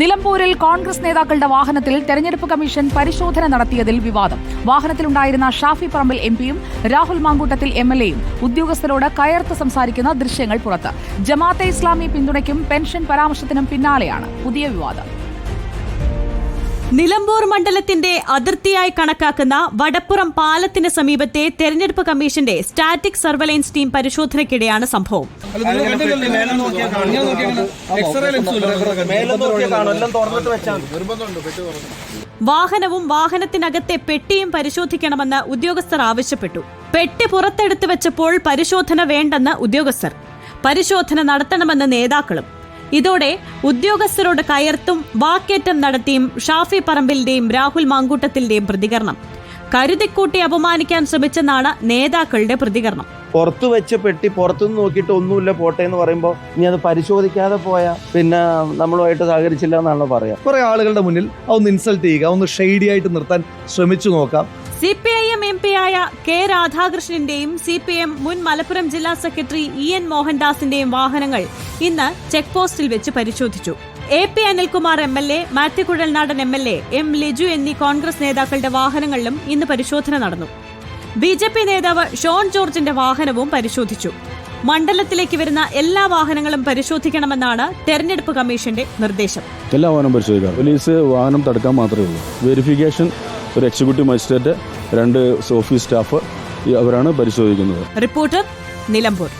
നിലമ്പൂരിൽ കോൺഗ്രസ് നേതാക്കളുടെ വാഹനത്തിൽ തെരഞ്ഞെടുപ്പ് കമ്മീഷൻ പരിശോധന നടത്തിയതിൽ വിവാദം. വാഹനത്തിലുണ്ടായിരുന്ന ഷാഫി പറമ്പിൽ എംപിയും രാഹുൽ മാങ്കൂട്ടത്തിൽ എം എൽ എയും ഉദ്യോഗസ്ഥരോട് കയർത്ത് സംസാരിക്കുന്ന ദൃശ്യങ്ങൾ പുറത്ത്. ജമാഅത്തെ ഇസ്ലാമി പിന്തുണയ്ക്കും പെൻഷൻ പരാമർശത്തിനും പിന്നാലെയാണ് പുതിയ വിവാദം. നിലമ്പൂർ മണ്ഡലത്തിന്റെ അതിർത്തിയായി കണക്കാക്കുന്ന വടപ്പുറം പാലത്തിന് സമീപത്തെ തെരഞ്ഞെടുപ്പ് കമ്മീഷന്റെ സ്റ്റാറ്റിക് സർവലൻസ് ടീം പരിശോധനയ്ക്കിടെയാണ് സംഭവം. വാഹനവും വാഹനത്തിനകത്തെ പെട്ടിയും പരിശോധിക്കണമെന്ന് ഉദ്യോഗസ്ഥർ ആവശ്യപ്പെട്ടു. പെട്ടി പുറത്തെടുത്തു വെച്ചപ്പോൾ പരിശോധന വേണ്ടെന്ന് ഉദ്യോഗസ്ഥർ. പരിശോധന നടത്തണമെന്ന് നേതാക്കളും ഇതോടെ ഉദ്യോഗസ്ഥരോട് കയർത്തും വാക്കേറ്റം നടത്തിയും ഷാഫി പറമ്പിലിന്റെയും രാഹുൽ മാങ്കൂട്ടത്തിന്റെയും പ്രതികരണം. കരുതിക്കൂട്ടി അപമാനിക്കാൻ ശ്രമിച്ചെന്നാണ് നേതാക്കളുടെ പ്രതികരണം. പുറത്തു വെച്ച പെട്ടി പുറത്തുനിന്ന് നോക്കിയിട്ട് ഒന്നുമില്ല പോട്ടെ എന്ന് പറയുമ്പോൾ ഇനി അത് പരിശോധിക്കാതെ പോയാൽ പിന്നെ നമ്മളുമായിട്ട് സഹകരിച്ചില്ല എന്നാണല്ലോ പറയാം. കുറെ ആളുകളുടെ മുന്നിൽ അതൊന്ന് ഇൻസൾട്ട് ചെയ്യുക ഒന്ന് ഷെയ്ഡി ആയിട്ട് നിർത്താൻ ശ്രമിച്ചു നോക്കാം. C P I M M P ആയ കെ രാധാകൃഷ്ണന്റെയും സി പി എം മുൻ മലപ്പുറം ജില്ലാ സെക്രട്ടറി ഇ എൻ മോഹൻദാസിന്റെയും വാഹനങ്ങൾ ഇന്ന് ചെക്ക് പോസ്റ്റിൽ വെച്ച് പരിശോധിച്ചു. A P Anilkumar M L A Mathew Kuzhalnadan M L A M Liju എന്നീ കോൺഗ്രസ് നേതാക്കളുടെ വാഹനങ്ങളിലും ഇന്ന് പരിശോധന നടന്നു. ബി ജെ പി നേതാവ് ഷോൺ ജോർജിന്റെ വാഹനവും പരിശോധിച്ചു. മണ്ഡലത്തിലേക്ക് വരുന്ന എല്ലാ വാഹനങ്ങളും പരിശോധിക്കണമെന്നാണ് തെരഞ്ഞെടുപ്പ് കമ്മീഷന്റെ നിർദ്ദേശം. എല്ലാ വാഹനം പരിശോധിക്കാം. പോലീസ് വാഹനം തടുക്കാൻ മാത്രമേ ഉള്ളൂ. വെരിഫിക്കേഷൻ ഒരു എക്സിക്യൂട്ടീവ് മജിസ്ട്രേറ്റ് രണ്ട് ഓഫീസ് സ്റ്റാഫ് അവരാണ് പരിശോധിക്കുന്നത്. റിപ്പോർട്ടർ നിലമ്പൂർ.